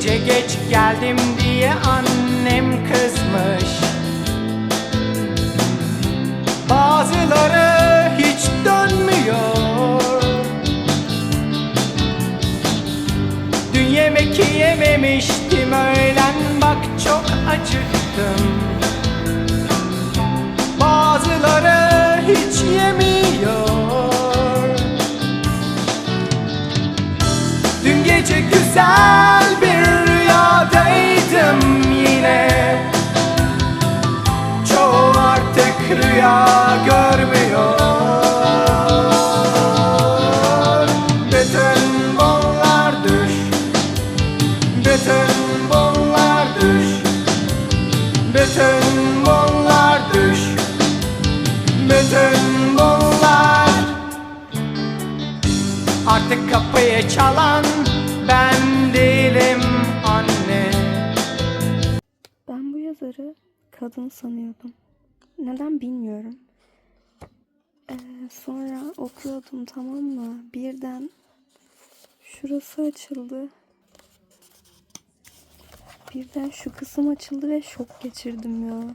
gece geç geldim diye annem kızmış. Bazıları hiç dönmüyor. Dün yemek yememiştim öğlen bak çok acıktım. Bazıları hiç yemiyor. Dün gece güzel rüya görmüyor. Bütün bunlar düş Bütün bunlar düş Bütün bunlar düş Bütün bunlar Artık kapıyı çalan ben değilim anne. Ben bu yazarı kadın sanıyordum. Neden bilmiyorum. Ee, sonra okuyordum tamam mı? Birden şurası açıldı. Birden şu kısım açıldı ve şok geçirdim ya.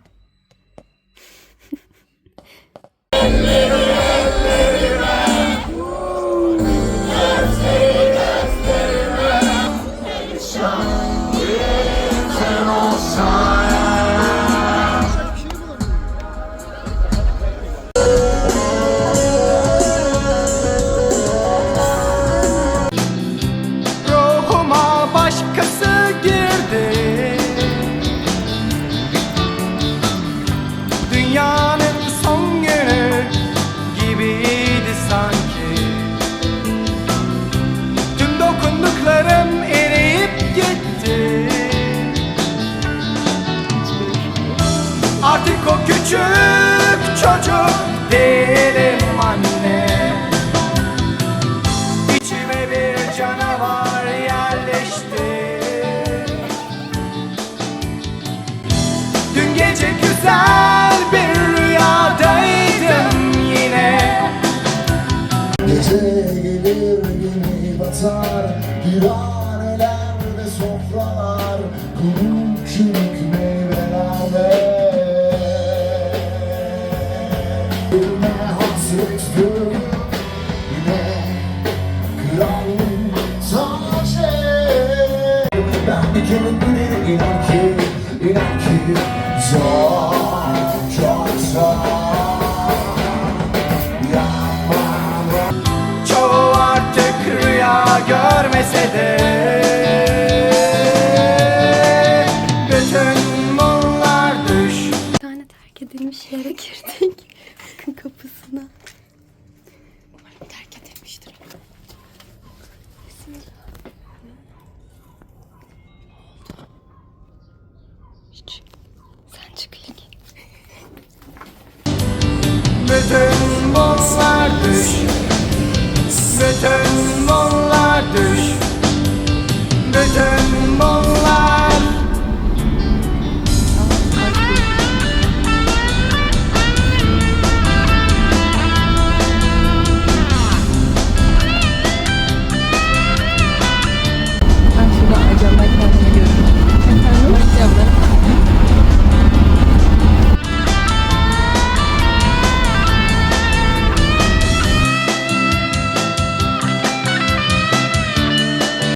Değilim anne. İçime bir canavar yerleşti. Dün gece güzel bir rüyadaydım yine. Gece gelir gemi batar Viraneler ve sofralar Kuruk çürük Çoğu artık rüya görmese de Bütün bunlar düş Bir tane terk edilmiş yere girdik. Bütün bunlar düş Bütün